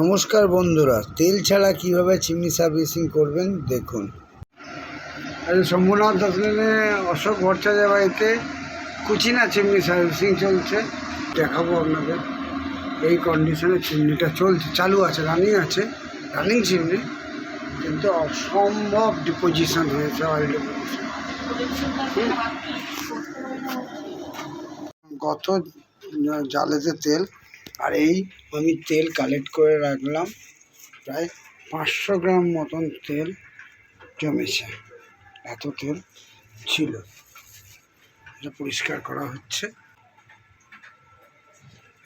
নমস্কার বন্ধুরা, তেল ছাড়া কীভাবে চিমনি সার্ভিসিং করবেন দেখুন। আজ শম্ভুনাথ দাসলেনে অশোক ভট্টাচার্য বাড়িতে কুচিনা চিমনি সার্ভিসিং চলছে, দেখাবো আপনাদের। এই কন্ডিশনে চিমনিটা চলছে, চালু আছে রানিং আছে রানিং চিমনি, কিন্তু অসম্ভব ডিপোজিশন হয়েছে অয়েল ডিপোজিশন গত জালেতে তেল আর এই আমি তেল কালেক্ট করে রাখলাম। প্রায় পাঁচশো গ্রাম মতন তেল জমেছে। এত তেল ছিল। এটা পরিষ্কার করা হচ্ছে।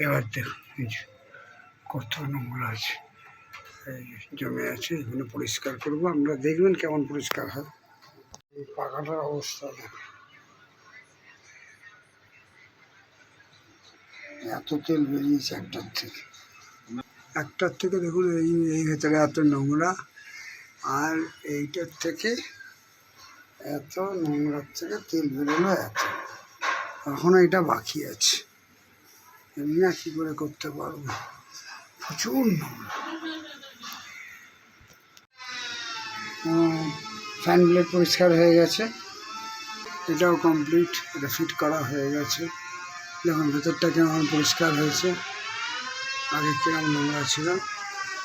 এবার দেখুন কত নোংরা আছে। জমে আছে, এগুলো পরিষ্কার করব। আপনারা দেখবেন কেমন পরিষ্কার হয়। পাখাটার অবস্থা দেখুন। এত তেল বেরিয়েছে একটার থেকে। একটার থেকে দেখুন, এই এই ভেতরে এত নোংরা, আর এইটার থেকে এত নোংরার থেকে তেল বেরোলো এত। এখনও এটা বাকি আছে। এমনি আর কী করে করতে পারব? প্রচুর নোংরা। ফ্যান ব্লেড পরিষ্কার হয়ে গেছে। এটাও কমপ্লিট এটা ফিট করা হয়ে গেছে। দেখুন ভেতরটা কেমন পরিষ্কার হয়েছে। আগে কিরম নোংরা ছিল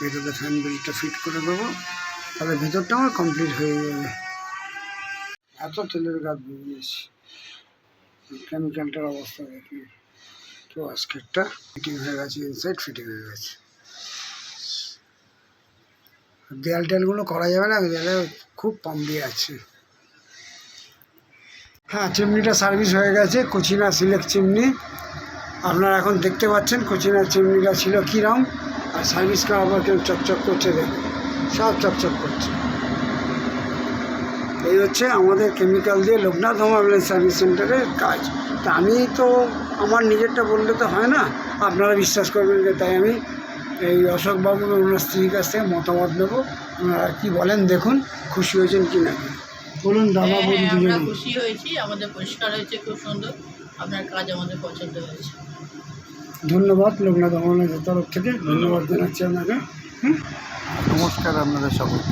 এটাতে ফ্যান বেল্টটা ফিট করে দেবো। তাহলে ভেতরটা আমার কমপ্লিট হয়ে যাবে। এত তেলের গাছ বেরিয়েছে কেমিক্যালটার অবস্থা দেখি তো আজকেরটা ফিটিং হয়ে গেছে ইনসাইড ফিটিং হয়ে গেছে। দেয়াল টেয়ালগুলো করা যাবে না, দেয়ালে খুব পাম্পি আছে। হ্যাঁ চিমনিটা সার্ভিস হয়ে গেছে, কুচিনা সিলেক্ট চিমনি। আপনারা এখন দেখতে পাচ্ছেন কুচিনা চিমনিটা ছিল কীরম, আর সার্ভিস করার পর কেউ চকচক করছে দেখুন সব চকচক করছে। এই হচ্ছে আমাদের কেমিক্যাল দিয়ে লোকনাথ হোম অ্যাম্বুলেন্স সার্ভিস সেন্টারের কাজ। তা আমি তো, আমার নিজেরটা বললে তো হয় না, আপনারা বিশ্বাস করবেন যে তাই আমি এই অশোকবাবু ওনার স্ত্রীর কাছ থেকে মতামত নেব। আপনারা কী বলেন দেখুন, খুশি হয়েছেন কি না। বলুন দাদা হ্যাঁ, বলুন হ্যাঁ, আমরা খুশি হয়েছি আমাদের পরিষ্কার হয়েছে খুব সুন্দর। আপনার কাজ আমাদের পছন্দ হয়েছে। ধন্যবাদ লোকনাথ আমাদের তরফ থেকে। ধন্যবাদ জানাচ্ছি আপনাকে। হুম? নমস্কার আপনাদের সকলকে।